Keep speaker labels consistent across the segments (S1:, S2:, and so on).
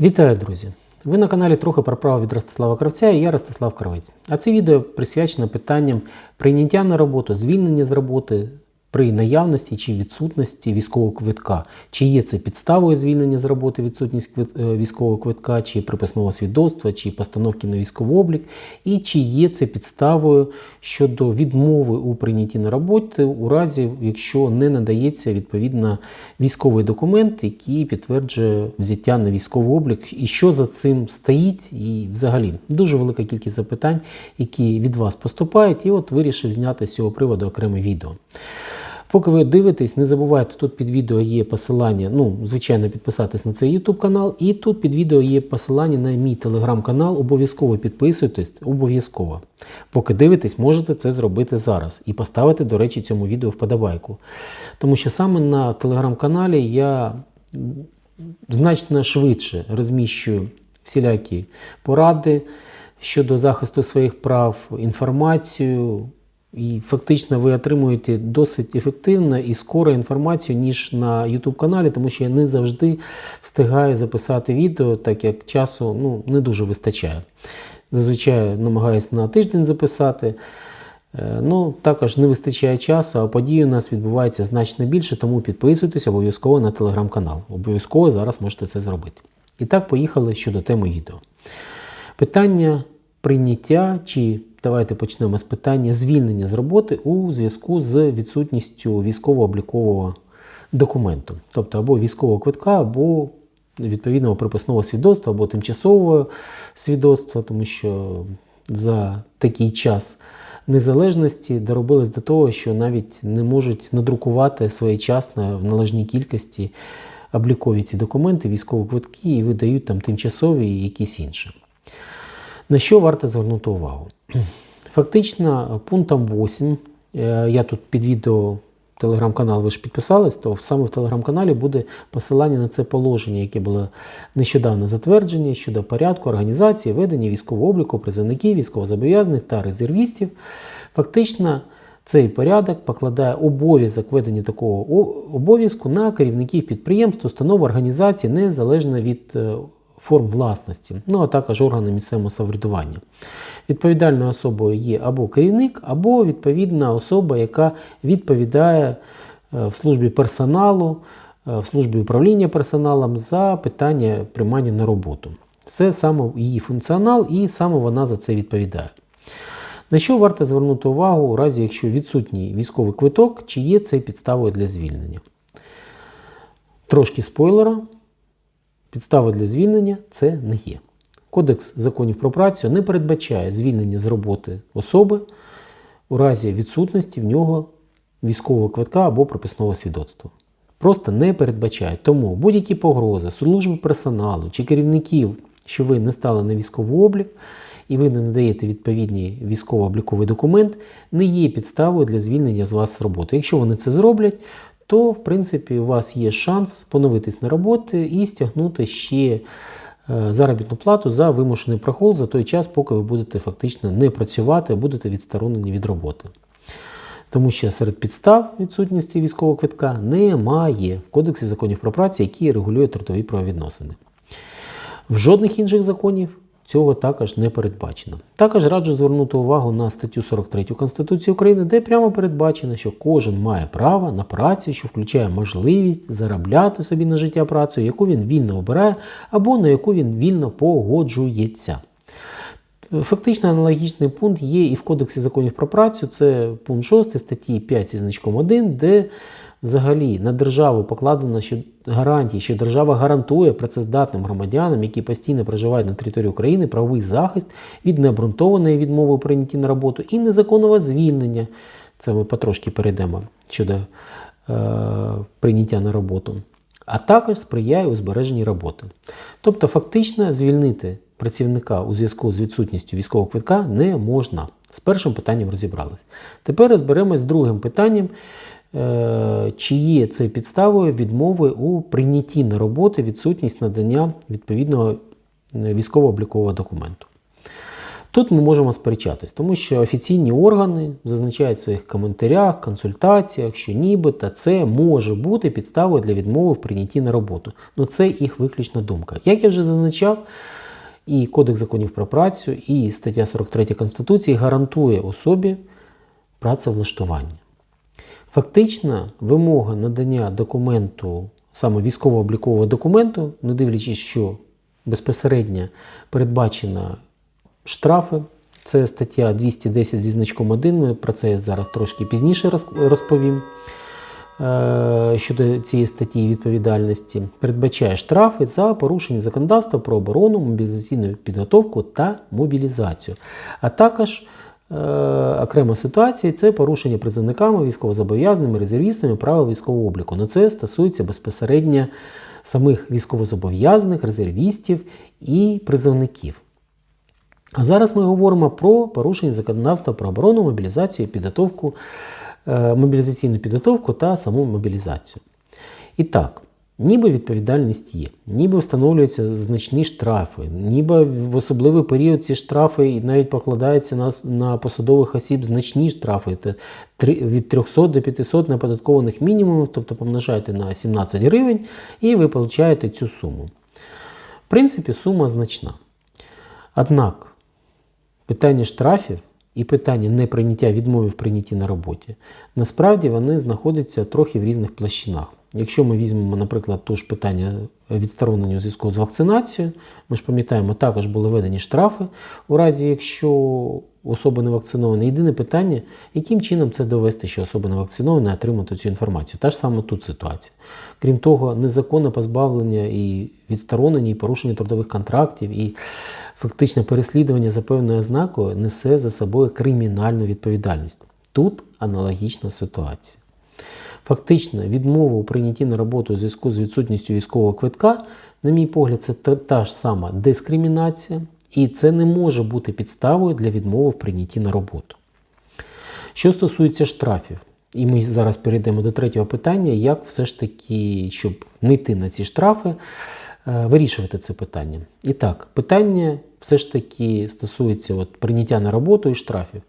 S1: Вітаю, друзі! Ви на каналі трохи про право від Ростислава Кравця і я Ростислав Кравець. А це відео присвячено питанням прийняття на роботу, звільнення з роботи при наявності чи відсутності військового квитка. Чи є це підставою звільнення з роботи відсутність е, військового квитка, чи приписного свідоцтва, чи постановки на військовий облік, і чи є це підставою щодо відмови у прийнятті на роботу у разі, якщо не надається відповідно військовий документ, який підтверджує взяття на військовий облік, і що за цим стоїть, і взагалі дуже велика кількість запитань, які від вас поступають, і от вирішив зняти з цього приводу окреме відео. Поки ви дивитесь, не забувайте, тут під відео є посилання, ну, звичайно, підписатись на цей YouTube канал, і тут під відео є посилання на мій телеграм-канал. Обов'язково підписуйтесь, обов'язково. Поки дивитесь, можете це зробити зараз і поставити, до речі, цьому відео вподобайку. Тому що саме на телеграм-каналі я значно швидше розміщую всілякі поради щодо захисту своїх прав, інформацію. І фактично ви отримуєте досить ефективно і скоро інформацію, ніж на YouTube каналі, тому що я не завжди встигаю записати відео, так як часу ну, не дуже вистачає. Зазвичай намагаюся на тиждень записати. Е, Ну, також не вистачає часу, а події у нас відбуваються значно більше, тому підписуйтесь обов'язково на телеграм-канал. Обов'язково зараз можете це зробити. І так, поїхали щодо теми відео. Питання прийняття, чи давайте почнемо з питання звільнення з роботи у зв'язку з відсутністю військово-облікового документу, тобто або військового квитка, або відповідного приписного свідоцтва, або тимчасового свідоцтва, тому що за такий час незалежності доробились до того, що навіть не можуть надрукувати своєчасно в належній кількості облікові ці документи, військові квитки і видають там тимчасові і якісь інші. На що варто звернути увагу? Фактично, пунктом 8, е, я тут під відео телеграм-канал, ви ж підписались, то саме в телеграм-каналі буде посилання на це положення, яке було нещодавно затвердження щодо порядку організації ведення військового обліку призовників, військовозобов'язаних та резервістів. Фактично, цей порядок покладає обов'язок ведення такого обов'язку на керівників підприємств, установ, організацій, незалежно від е, форм власності, ну а також органи місцевого самоврядування. Відповідальною особою є або керівник, або відповідна особа, яка відповідає е, в службі персоналу, е, в службі управління персоналом за питання приймання на роботу. Це саме її функціонал, і саме вона за це відповідає. На що варто звернути увагу у разі, якщо відсутній військовий квиток, чи є це підставою для звільнення? Трошки спойлера. Підстави для звільнення це не є. Кодекс законів про працю не передбачає звільнення з роботи особи у разі відсутності в нього військового квитка або прописного свідоцтва. Просто не передбачає. Тому будь-які погрози служби персоналу чи керівників, що ви не стали на військовий облік і ви не надаєте відповідний військово-обліковий документ, не є підставою для звільнення з вас з роботи. Якщо вони це зроблять, то в принципі у вас є шанс поновитись на роботу і стягнути ще е, заробітну плату за вимушений прохол за той час, поки ви будете фактично не працювати, будете відсторонені від роботи. Тому що серед підстав відсутності військового квитка немає в Кодексі законів про працю, який регулює трудові правовідносини. В жодних інших законів цього також не передбачено. Також раджу звернути увагу на статтю 43 Конституції України, де прямо передбачено, що кожен має право на працю, що включає можливість заробляти собі на життя працю, яку він вільно обирає, або на яку він вільно погоджується. Фактично аналогічний пункт є і в Кодексі законів про працю, це пункт 6 статті 5 зі значком 1, де взагалі на державу покладено що гарантії, що держава гарантує працездатним громадянам, які постійно проживають на території України, правовий захист від необґрунтованої відмови у прийнятті на роботу і незаконного звільнення. Це ми потрошки перейдемо щодо е, прийняття на роботу. А також сприяє у збереженні роботи. Тобто, фактично звільнити працівника у зв'язку з відсутністю військового квитка не можна. З першим питанням розібрались. Тепер розберемось з другим питанням, чи є це підставою відмови у прийнятті на роботу відсутність надання відповідного е, військово-облікового документу. Тут ми можемо сперечатись, тому що офіційні органи зазначають в своїх коментарях, консультаціях, що нібито це може бути підставою для відмови в прийнятті на роботу. Ну це їх виключна думка. Як я вже зазначав, і Кодекс законів про працю, і стаття 43 Конституції гарантує особі працевлаштування. Фактично, вимога надання документу, саме військово-облікового документу, не дивлячись, що безпосередньо передбачено штрафи. Це стаття 210 зі значком 1. Ми про це зараз трошки пізніше розповім. Е, Щодо цієї статті відповідальності, передбачає штрафи за порушення законодавства про оборону, мобілізаційну підготовку та мобілізацію. А також е, окрема ситуація це порушення призовниками, військовозобов'язаними, резервістами правил військового обліку. Ну це стосується безпосередньо самих військовозобов'язаних, резервістів і призовників. А зараз ми говоримо про порушення законодавства про оборону, мобілізацію, підготовку, е, мобілізаційну підготовку та саму мобілізацію. І так, ніби відповідальність є, ніби встановлюються значні штрафи, ніби в особливий період ці штрафи навіть покладаються на, на посадових осіб значні штрафи це від 300 до 500 неоподаткованих мінімумів, тобто помножаєте на 17 гривень, і ви получаєте цю суму. В принципі, сума значна. Однак питання штрафів і питання неприйняття відмови в прийнятті на роботі, насправді вони знаходяться трохи в різних площинах. Якщо ми візьмемо, наприклад, ту ж питання відсторонення у зв'язку з вакцинацією, ми ж пам'ятаємо, також були введені штрафи у разі, якщо особа не вакцинована. Єдине питання, яким чином це довести, що особа не вакцинована, і отримати цю інформацію. Та ж саме тут ситуація. Крім того, незаконне позбавлення і відсторонення, і порушення трудових контрактів, і фактичне переслідування за певною ознакою несе за собою кримінальну відповідальність. Тут аналогічна ситуація. Фактично, відмова у прийнятті на роботу у зв'язку з відсутністю військового квитка, на мій погляд, це та, та ж сама дискримінація, і це не може бути підставою для відмови в прийнятті на роботу. Що стосується штрафів, і ми зараз перейдемо до третього питання, як все ж таки, щоб не йти на ці штрафи, е, вирішувати це питання. І так, питання все ж таки стосується от прийняття на роботу і штрафів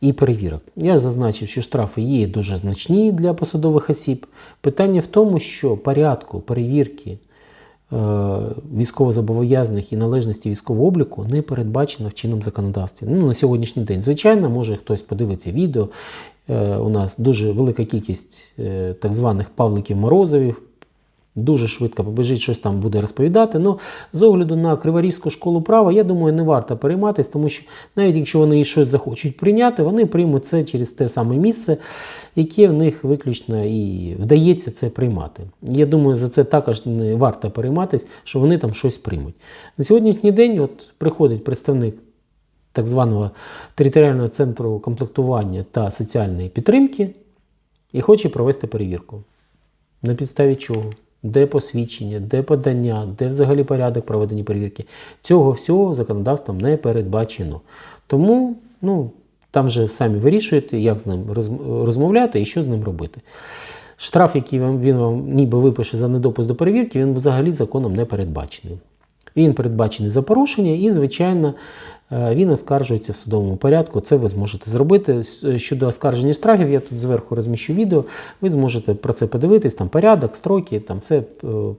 S1: і перевірок. Я зазначив, що штрафи є дуже значні для посадових осіб. Питання в тому, що порядку перевірки е, військовозобов'язаних і належності військового обліку не передбачено в чинному законодавстві. Ну, на сьогоднішній день, звичайно, може хтось подивиться відео. Е, у нас дуже велика кількість е, так званих Павликів Морозовів. Дуже швидко побежить, щось там буде розповідати. Ну, з огляду на Криворізьку школу права, я думаю, не варто перейматися, тому що навіть якщо вони щось захочуть прийняти, вони приймуть це через те саме місце, яке в них виключно і вдається це приймати. Я думаю, за це також не варто перейматися, що вони там щось приймуть. На сьогоднішній день от приходить представник так званого територіального центру комплектування та соціальної підтримки і хоче провести перевірку. На підставі чого? Де посвідчення, де подання, де взагалі порядок проведення перевірки. Цього всього законодавством не передбачено. Тому ну, там же самі вирішуєте, як з ним розмовляти і що з ним робити. Штраф, який він вам ніби випише за недопуск до перевірки, він взагалі законом не передбачений. Він передбачений за порушення і, звичайно, е, він оскаржується в судовому порядку. Це ви зможете зробити. Щодо оскарження штрафів, я тут зверху розміщу відео. Ви зможете про це подивитись, там порядок, строки, там все е,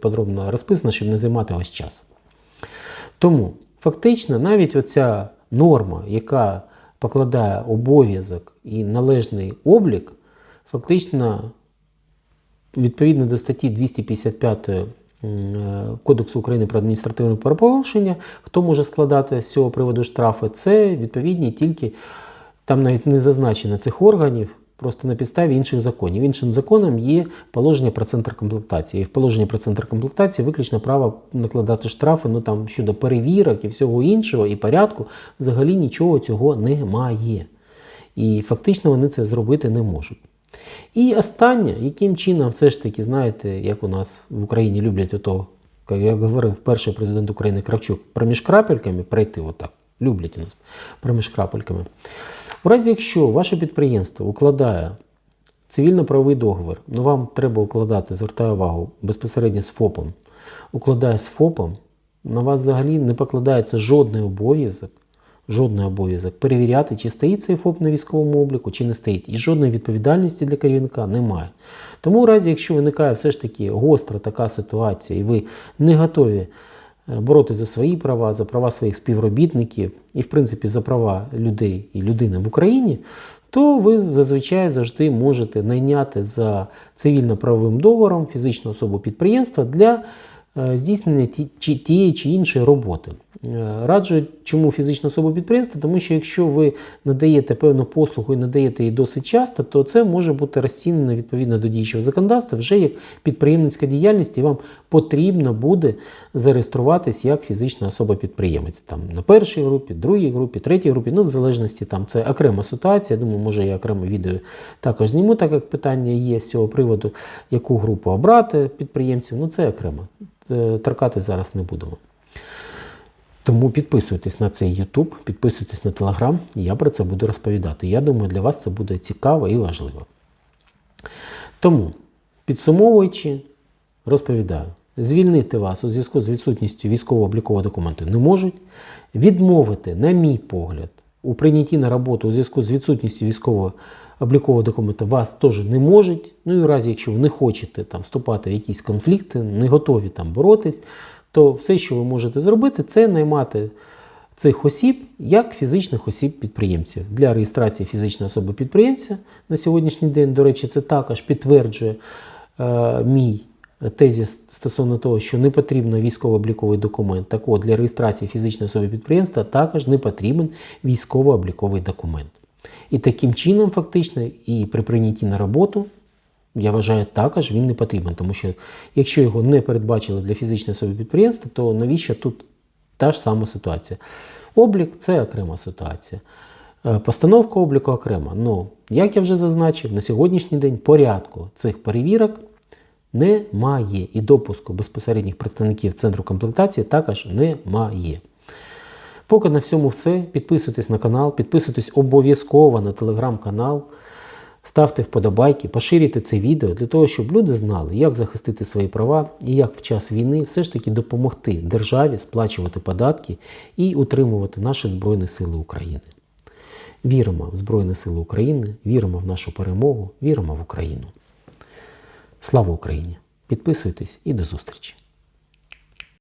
S1: подробно розписано, щоб не займати ваш час. Тому фактично навіть оця норма, яка покладає обов'язок і належний облік, фактично відповідно до статті 255 м, е, Кодексу України про адміністративне правопорушення, хто може складати з цього приводу штрафи, це відповідні тільки там навіть не зазначено цих органів, просто на підставі інших законів. Іншим законом є положення про центр комплектації. І в положенні про центр комплектації виключно право накладати штрафи ну, там, щодо перевірок і всього іншого, і порядку, взагалі нічого цього немає. І фактично вони це зробити не можуть. І останнє, яким чином все ж таки, знаєте, як у нас в Україні люблять ото, як я говорив, перший президент України Кравчук, проміж крапельками пройти отак. Люблять у нас проміж крапельками. У разі, якщо ваше підприємство укладає цивільно-правовий договір, ну вам треба укладати, звертаю увагу, безпосередньо з ФОПом, укладає з ФОПом, на вас взагалі не покладається жодний обов'язок жодний обов'язок перевіряти, чи стоїть цей ФОП на військовому обліку, чи не стоїть. І жодної відповідальності для керівника немає. Тому, у разі, якщо виникає все ж таки гостра така ситуація, і ви не готові е, боротися за свої права, за права своїх співробітників і, в принципі, за права людей і людини в Україні, то ви зазвичай завжди можете найняти за цивільно-правовим договором фізичну особу підприємства для здійснення ті- тієї чи іншої роботи. Е, Раджу, чому фізична особа підприємства, тому що якщо ви надаєте певну послугу і надаєте її досить часто, то це може бути розцінено відповідно до діючого законодавства вже як підприємницька діяльність, і вам потрібно буде зареєструватись як фізична особа-підприємець. Там на першій групі, другій групі, третій групі, ну в залежності там це окрема ситуація. Думаю, може я окреме відео також зніму, так як питання є з цього приводу, яку групу обрати підприємців. Ну це окремо. Е, Торкати зараз не будемо. Тому підписуйтесь на цей YouTube, підписуйтесь на Telegram, і я про це буду розповідати. Я думаю, для вас це буде цікаво і важливо. Тому, підсумовуючи, розповідаю, звільнити вас у зв'язку з відсутністю військово-облікового документу не можуть. Відмовити, на мій погляд, у прийнятті на роботу у зв'язку з відсутністю військового облікового документу вас теж не можуть. Ну і в разі, якщо ви не хочете там вступати в якісь конфлікти, не готові там боротись, то все, що ви можете зробити, це наймати цих осіб як фізичних осіб-підприємців. Для реєстрації фізичної особи підприємця на сьогоднішній день, до речі, це також підтверджує е, мій тезіс стосовно того, що не потрібно військово-обліковий документ. Так от, для реєстрації фізичної особи підприємства також не потрібен військово-обліковий документ. І таким чином, фактично, і при прийнятті на роботу я вважаю, також він не потрібен, тому що якщо його не передбачили для фізичної особи підприємства, то навіщо тут та ж сама ситуація? Облік це окрема ситуація. Е, Постановка обліку окрема. Ну, як я вже зазначив, на сьогоднішній день порядку цих перевірок немає. І допуску безпосередніх представників центру комплектації також немає. Поки на всьому все. Підписуйтесь на канал, підписуйтесь обов'язково на телеграм-канал, ставте вподобайки, поширюйте це відео для того, щоб люди знали, як захистити свої права і як в час війни все ж таки допомогти державі сплачувати податки і утримувати наші Збройні Сили України. Віримо в Збройні Сили України, віримо в нашу перемогу, віримо в Україну. Слава Україні! Підписуйтесь і до зустрічі!